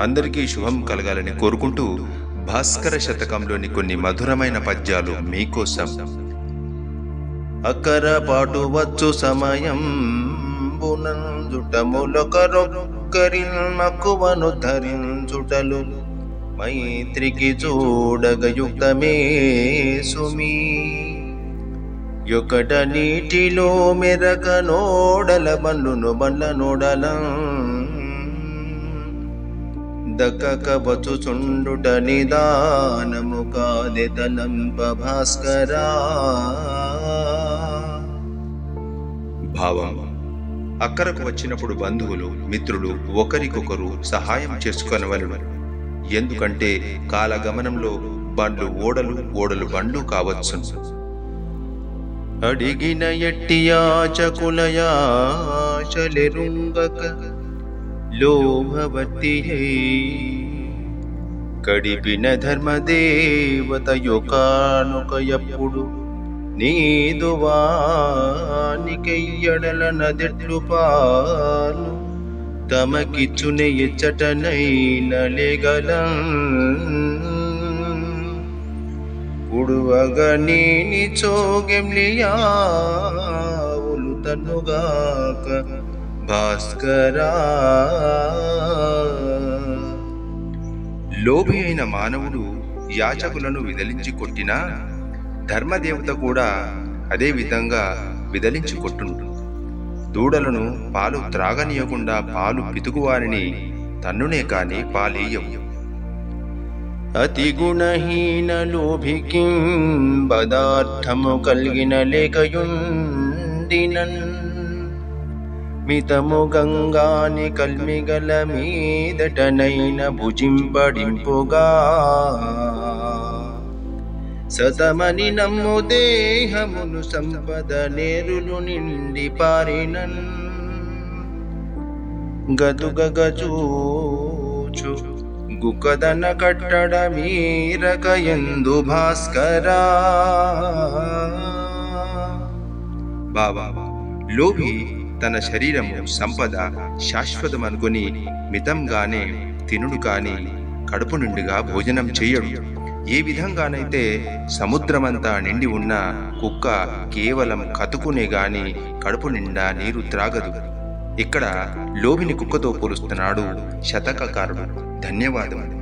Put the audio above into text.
అందరికీ శుభం కలగాలని కోరుకుంటూ భాస్కర శతకంలోని కొన్ని మధురమైన పద్యాలు మీకోసం. అక్కర పాటు వచ్చు సమయం మకువను ధరించుటలు. మైత్రికి చూడగయుక్తమే సుమీ. యొకట నీటిలో మెరక నోడల బల్లును బండ్ల నోడల. దక్కక వచ్చుచుండుట నిదానము కాదె తలంప భాస్కరా భావం అక్కరకు వచ్చినప్పుడు బంధువులు మిత్రులు ఒకరికొకరు సహాయం చేసుకొనవలను. ఎందుకంటే కాలగమనంలో బండ్లు ఓడలు ఓడలు బండ్లు కావచ్చు అడిగిన ఎట్టి యాచకులయాచలెరుంగక లోభవతి కడిపిన ధర్మదేవత యొకానుక ఎప్పుడు నీదు వానికెయ్యడల నదెట్లు పాలు తమకిచ్చునే ఎచ్చటనైన లేగల ఉడువగ నీని చోగెమ్లియావులు తన్నుగాక భాస్కరా. లోభి అయిన మానవుడు యాచకులను విదలించి కొట్టినా ధర్మదేవత కూడా అదే విధంగా విదలించి కొట్టును. దూడలను పాలు త్రాగనీయకుండా పాలు పితుకువారిని తన్నునే కాని పాలేయవు. అతి గుణహీన లోభికి పదార్థము కలిగిన లేకయుండినన్ మితము గంగాని కల్మిగల మీదటనైన భుజింపడింపుగా. సతమని నమ్ము దేహమును సంపద నేరులు నిండి పారినన్. గదుగగజూచు గుకదన కట్టడ మీరక ఎందు భాస్కరా. బాబా లోభి తన శరీరము సంపద శాశ్వతమనుకుని మితంగానే తినుడు కాని కడుపు నిండుగా భోజనం చేయడు. ఏ విధంగానైతే సముద్రమంతా నిండి ఉన్న కుక్క కేవలం కతుకునే గాని కడుపు నిండా నీరు త్రాగదు. ఇక్కడ లోభిని కుక్కతో పోలుస్తున్నాడు శతకకారుడు. ధన్యవాదములు.